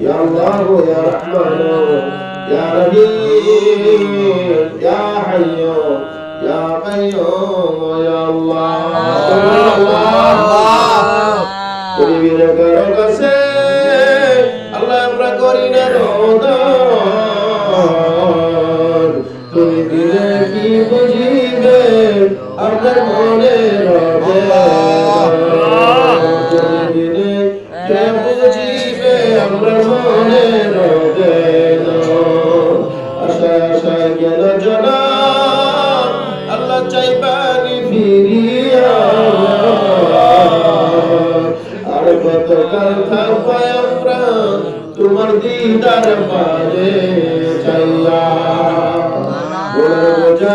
يا الله يا رحمن يا رحيم يا حي يا قيوم يا الله الله الله তোমার দিদার পারে চাইয়া। বলে বোঝা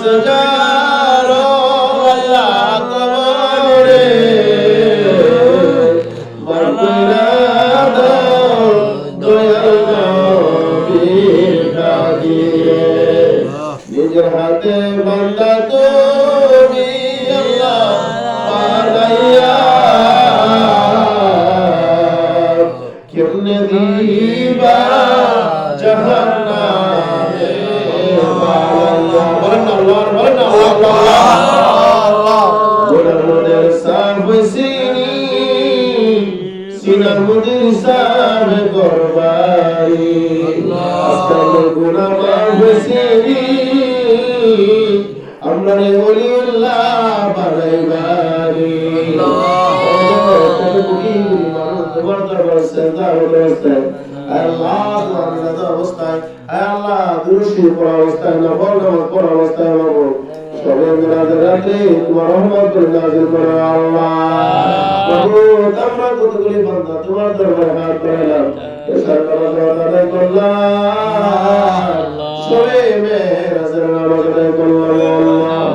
自家。তোমার দরবার সেজদা অবস্থায় আল্লাহ তোমার নাজার অবস্থায় আল্লাহ দুরুশি পড়া অবস্থায় নফল নামাজ পড়া অবস্থায় বাবু সবে মিলাদের রাতে তোমার রহমত নাজিল করো আল্লাহ বাবু আমরা কতগুলি বান্দা তোমার দরবারে হাত বাড়াইলাম এসার নামাজ আদায় করলাম সবে মেরাজের নামাজ আদায় করলাম আল্লাহ।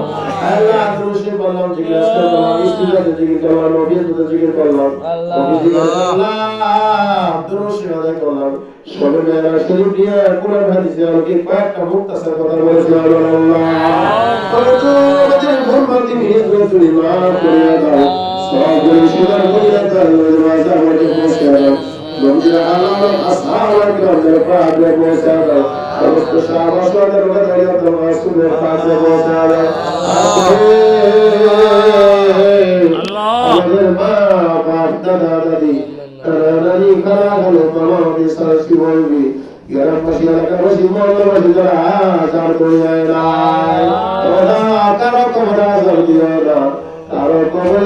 আল্লাহ দুরুশি পড়লাম জিজ্ঞাসা করলাম ইস্তিগাতে জিজ্ঞেস করলাম নবীতে জিজ্ঞেস করলাম। নবী জিজ্ঞেস করলাম। দুরুশি আদায় করলাম। সবে মেরাজ শরীফ দিয়ে কোরআন হাদিসে আমাকে কয়েকটা মুক্তাসার কথা বলেছিলাম আল্লাহ। পরতু আমাদের ভুলভ্রান্তি নিয়ে তুমি মাফ করে দাও স্বীকার করিয়া দাও। নবীর আলম আসহাবার কিরামের পাকে পৌঁছে দাও সমস্ত সাহাবাদের দাঁড়িয়ে তোমার রাসূলের পাকে পৌঁছে দাও আমাদের মা বাপ দাদা দাদি নানি খালা হলো মামা আমাদের সারসি বলবি। গ্রামবাসী এলাকাবাসী মহল্লাবাসী যারা আচার করে যায় নাই। ওরা কারও কবর আচার দিও না। কারও কবর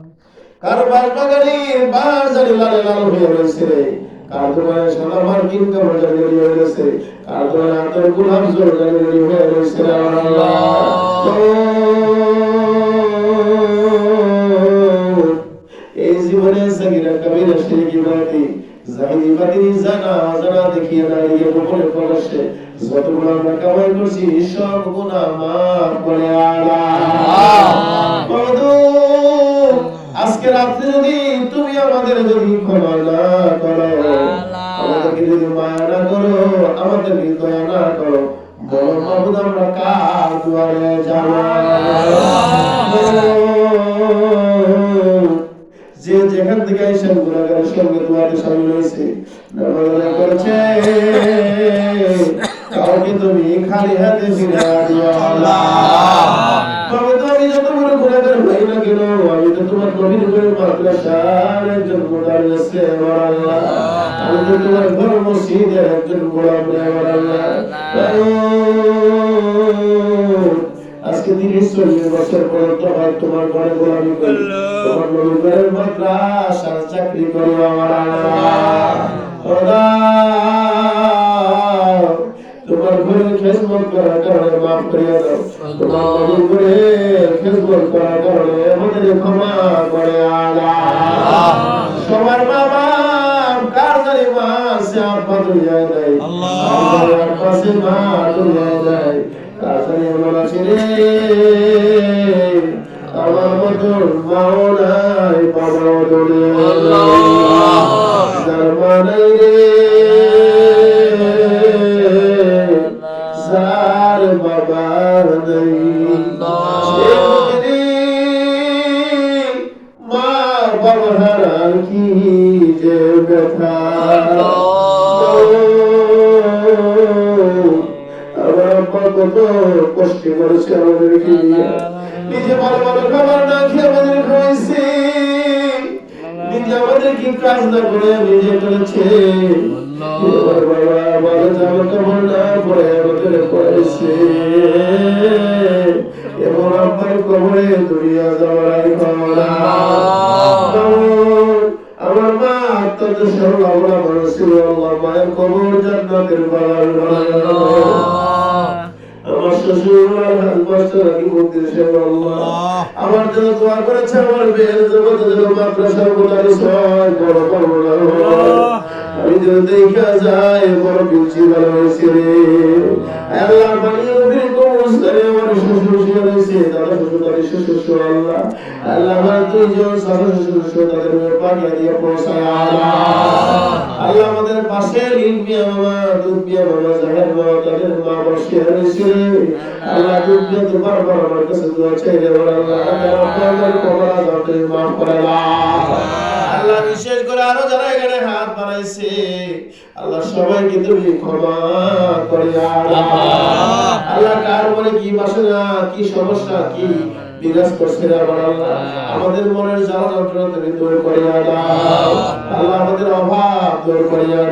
কারবার বাগানে বাজারে লালে লাল হয়ে রয়েছে রে। কার দোকানে সাদা মার্কিন কাপড় জানি হয়ে গেছে। কার দোকানে আতর গোলাপ জল জানি হয়ে গেছে রে আল্লাহ। এই জীবনে সগিরা কবিরা শিরকি বাতি বাতিনি জানা জানা দেখিয়ে দাঁড়িয়ে গোপনে আমরা কামাই করছি সব গুণা মাফ করে আল্লাহ। মাবুদ, আজকে রাত্রে যদি তুমি আমাদের যদি ক্ষমা না করো আমাদেরকে যদি মায়া না করো আমাদেরকে দয়া না করো বলো মাহবুদ আমরা কার দুয়ারে যাব? যে যেখান থেকে আইসেন গুণাগারের সঙ্গে তোমাদের সামিল হয়েছে করেছে। কাউকে তুমি খালি হাতে ফিরে দিও। আল্লাহ। তবে তো আমি যত বড় গুণাগার হই না কেন? আমি তো তোমার নবীর করে মাদ্রাসার একজন গোলাম আছে আমার আল্লাহ। আমি তো তোমার ঘর মসজিদের একজন আজকে তিরিশ চল্লিশ বছর পর্যন্ত হয় তোমার ঘরে গোলামি করি। চাকরি করি তোমার ঘরে খেজমত করার কারণে মাফ করিয়া দাও। তোমার ঘরে খেজমত করার কারণে আমাদের ক্ষমা করে সবার বাবা কার জানি মা আছে আব্বা দুনিয়ায় নাই। আল্লাহ। পাশে মা দুনিয়ায় নাই। কার জানি এমন আছে রে। আমার মতন আমার কত কষ্ট করেছে আমাদেরকে নিয়ে নিজে ভালো ভালো খাবার না খেয়ে আমাদের খাওয়াইছে নিজে আমাদের কি কাজ না করে নিজে করেছে এবার বাবা ভালো জামা কাপড় না পরে আমাদের আমার আমরা আল্লাহ মায়ের কবর জান্নাতের বাগান আমার শ্বশুর হাজবাস্ত রাখি সেবা আল্লাহ আমার জন্য দোয়া করেছে আমার মেয়ের জন্য যেন মাদ্রাসা কোথায় ছয় বড় করব আমি যেন দেখা যায় বড় বিলছি ভালো হয়েছে রে। আল্লাহ বানিয়ে নবীর আমার শ্বশুর শুয়ে রয়েছে দাদা শ্বশুর তাদের শ্বশুর আল্লাহ আল্লাহ আমার দুইজন সাদা শ্বশুর শুয়ে তাদের পাঠিয়ে দিয়ে পৌঁছায় আল্লাহ আমাদের পাশে লিঙ্গিয়া মামা দুধবিয়া মামা জাহের মামা তাদের মা বসে রয়েছে আল্লাহ দুধবিয়া তো বারবার আমার কাছে দোয়া চাই আল্লাহ আপনাদের কবর আজাবকে মাফ করে আল্লাহ বিশেষ করে আরও যারা এখানে হাত বাড়াইছে আল্লাহ সবাইকে তুমি ক্ষমা করে আল্লাহ। কার মনে কি বাসনা কি সমস্যা কি বিরাজ করছে আমার আল্লাহ? আমাদের মনের জ্বালা যন্ত্রণা তুমি দূর দাও। আল্লাহ। আমাদের অভাব দূর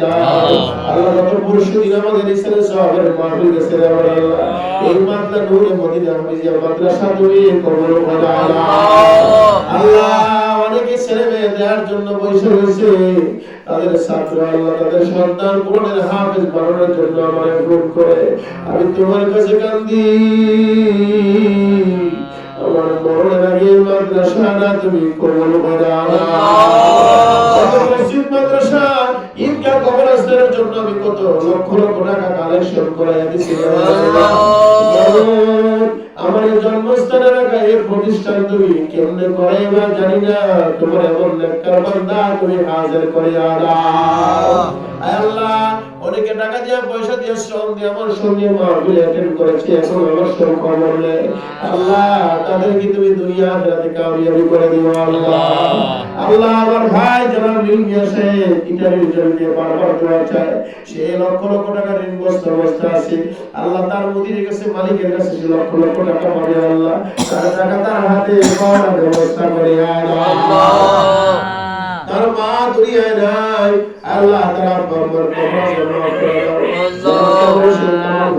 দাও। আল্লাহ। যত পুরুষ দিন আমাদের ইসলামের সবের মাহফিল গেছে আমার আল্লাহ। এই মাদ্রা নূরে মদিনা হাফিজিয়া মাদ্রাসা তুমি কবুল করে আল্লাহ। আল্লাহ। অনেকে ছেলে মেয়ে দেওয়ার জন্য বসে রয়েছে। তাদের ছাত্র আল্লাহ তাদের সন্তান কোরআনের হাফেজ বানানোর জন্য আমার ফোন করে। আমি তোমার কাছে কান্দি। আমার মরণের আগে মাদ্রাসাটা তুমি কবল করে মাদ্রাসা? ঈদগাহ কবরস্থানের জন্য আমি কত লক্ষ লক্ষ টাকা কালেকশন করে দিছি। আমার জন্মস্থান এলাকা এই প্রতিষ্ঠান তুমি কেমনে করে জানি না। তোমার এমন লেখার বান্দা তুমি হাজার করে আদাও পয়সা শ্রম দিয়ে আমার সঙ্গে মাহফিল অ্যাটেন্ড করেছে এখন আমার সঙ্গে খবর আল্লাহ তাদেরকে তুমি দুনিয়া আখিরাতে কামিয়াবি করে দিও আল্লাহ। আল্লাহ আমার ভাই যারা ঋণ নিয়েছে ইটালির জন্য বারবার দোয়া চায় সে লক্ষ লক্ষ টাকা ঋণগ্রস্ত অবস্থা আছে। আল্লাহ তার মুদির কাছে মালিকের কাছে সে লক্ষ লক্ষ টাকা পাবে আল্লাহ। তার টাকা তার হাতে পাওয়ার ব্যবস্থা করে আল্লাহ। তার মা দুনিয়ায় নাই আল্লাহ তার কবর কবর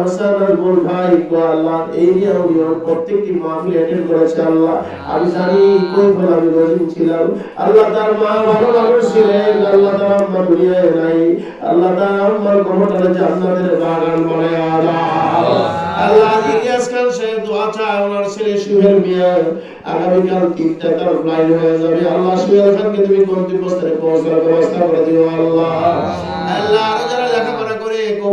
হাসান ভাই আল্লাহ, এই নিয়ে আমি প্রত্যেকটি মাহফিল অ্যাটেন্ড আল্লাহ। আমি জানি কই বল আমি ছিলাম। আল্লাহ তার মা ভালো মানুষ ছিলেন আল্লাহ তার আম্মা দুনিয়ায় নাই। আল্লাহ তার আম্মার জান্নাতের বাগান বানায় আল্লাহ। আল্লাহ ছেলে সুহেল মিয়া। আগামীকাল তিনটা তার ফ্লাইট হয়ে যাবে। আল্লাহ সুহেল খানকে তুমি গন্তব্যস্থলে পৌঁছানোর ব্যবস্থা করে দিও আল্লাহ। আল্লাহ আরও যারা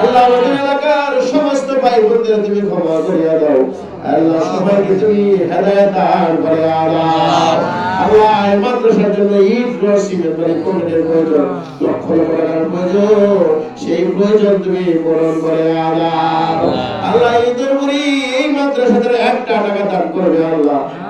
আমাদের এলাকার সমস্ত ভাই বোনদের তুমি ক্ষমা করিয়া দাও। আল্লাহ সবাইকে তুমি হেদায়েত দান করে আল্লাহ আল্লাহ মাদ্রাসার জন্য রড সিমেন্ট মানে কমিটির প্রয়োজন? লক্ষ লক্ষ টাকার প্রয়োজন। সেই প্রয়োজন তুমি পূরণ করে আল্লাহ আল্লাহ ঈদের মুড়ি এই মাদ্রাসাতে একটা টাকা দান করবে আল্লাহ।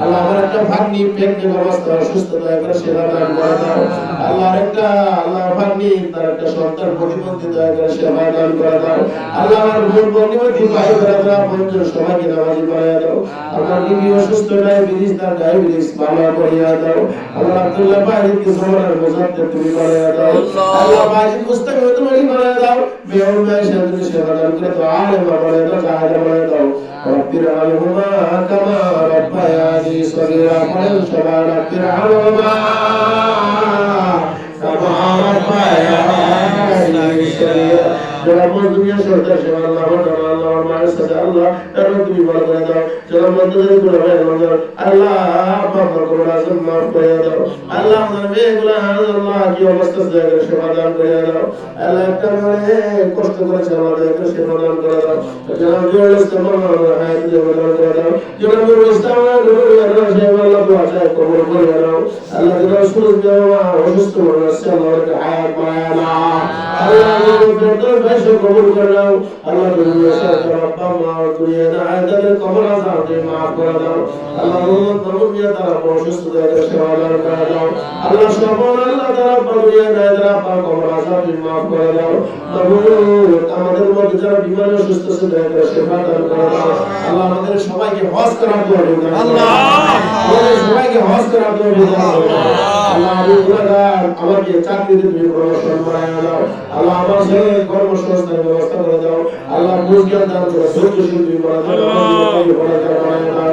আল্লাহ আমার একটা ভাগ্নি প্রেগনেন্ট সেবা দান করে তুমি আল্লাহ ভাইকে মুস্তাকিম তুমি করে দাও। বেউল ভাই সেদিন দাও। আলে বাবা করে العزيز صغيرا قلب شبابك العلوما تبارك يا عزيز صغيرا بلا مدنيا سلطة شبابك আল্লাহ আল্লাহ সাথে আল্লাহ তারা তুমি ভালো করে দাও যারা মধ্যে করে ভাই আল্লাহ আল্লাহ আল্লাহ আল্লাহ আল্লাহ মানে কষ্ট আল্লাহ করে আল্লাহ আল্লাহ আল্লাহ আল্লাহ যারা অসুস্থ মানুষ আছে হায়াত বাড়ায় না। আল্লাহ বয়সে কবুল করে আল্লাহ দুনিয়া সাথে আব্বা মা দুনিয়া না আয়াতের কবর আযাব দিয়ে maaf করে দাও। আল্লাহ মোহাম্মদ নবুয়িয়া তারা অসুস্থ দেয় সেবা করে দাও। আল্লাহ সবল আল্লাহ তারা দুনিয়া না তারা আব্বা কবর আযাব দিয়ে maaf করে দাও। নবু আমাদের মধ্যে যারা বিমার অসুস্থ আছে দয়া সেবা দান করে দাও। আল্লাহ আমাদের সবাইকে হজ করার দোয়া আল্লাহ! আমাদের সবাইকে হজ করার দোয়া আল্লাহ আমি গুনাহগার আমাকে চাকরিতে তুমি প্রমোশন বাড়ায় দাও আল্লাহ আমার ছেলে কর্মসংস্থানের ব্যবস্থা করে দাও। আল্লাহ বুঝজ্ঞান দান করে সত্যশীল তুমি বাড়ায় দাও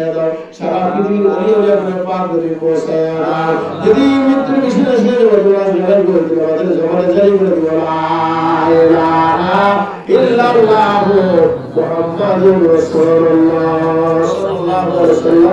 পৌঁছায় দাও সারা পৃথিবীর অলি অলি আপনার পাক তুমি পৌঁছায় দাও যদি মৃত্যুর বিষয়ে শুনে যাব তোমরা করে দিও আমাদের জবানে জারি করে দিও ইল্লাল্লাহু মুহাম্মাদুর রাসূলুল্লাহ। সাল্লাল্লাহু আলাইহি ওয়াসাল্লাম